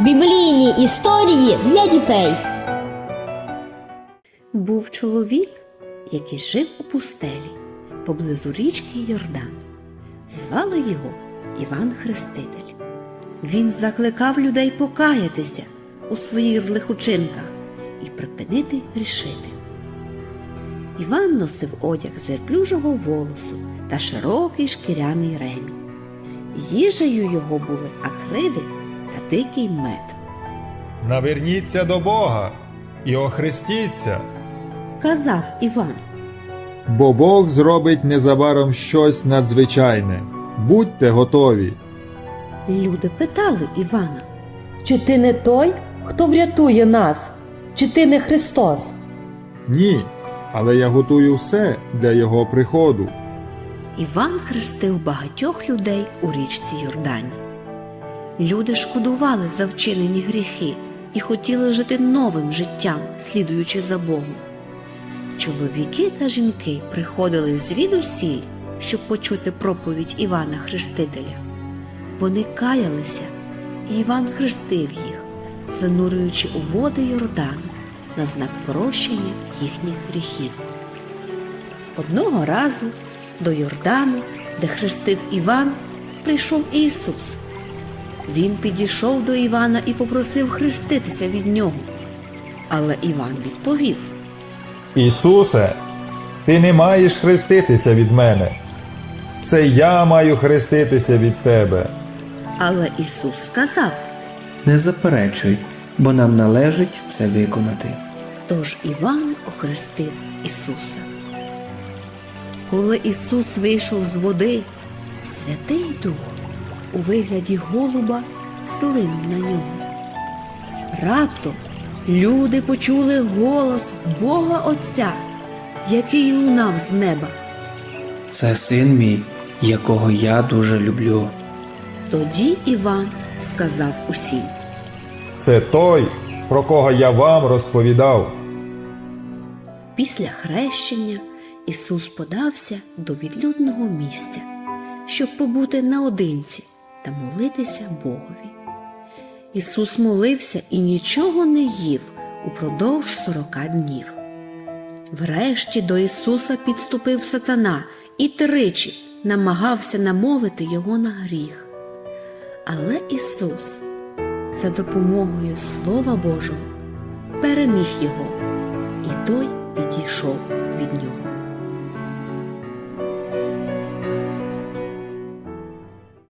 Біблійні історії для дітей. Був чоловік, який жив у пустелі поблизу річки Йордан. Звали його Іван Хреститель. Він закликав людей покаятися у своїх злих учинках і припинити грішити. Іван носив одяг з верблюжого волосу та широкий шкіряний ремінь. Їжею його були акриди та дикий мед. Наверніться до Бога і охрестіться, Казав Іван. бо Бог зробить незабаром щось надзвичайне. Будьте готові. Люди питали Івана. Чи ти не той, хто врятує нас? Чи ти не Христос? Ні, але я готую все для Його приходу. Іван хрестив багатьох людей у річці Йордані. Люди шкодували за вчинені гріхи і хотіли жити новим життям, слідуючи за Богом. Чоловіки та жінки приходили звідусіль, щоб почути проповідь Івана Хрестителя. Вони каялися, і Іван хрестив їх, занурюючи у води Йордану на знак прощення їхніх гріхів. Одного разу до Йордану, де хрестив Іван, прийшов Ісус. Він підійшов до Івана і попросив хреститися від нього. Але Іван відповів: Ісусе, ти не маєш хреститися від мене. Це я маю хреститися від тебе. Але Ісус сказав. Не заперечуй, бо нам належить це виконати. Тож Іван охрестив Ісуса. Коли Ісус вийшов з води, Святий Дух у вигляді голуба слинув на нього. Раптом люди почули голос Бога Отця, який лунав з неба. Це син мій, якого я дуже люблю. Тоді Іван сказав усім. Це той, про кого я вам розповідав. Після хрещення Ісус подався до відлюдного місця, щоб побути наодинці та молитися Богові. Ісус молився і нічого не їв упродовж сорока днів. Врешті до Ісуса підступив сатана і тричі намагався намовити його на гріх. Але Ісус за допомогою Слова Божого переміг його, і той відійшов від нього.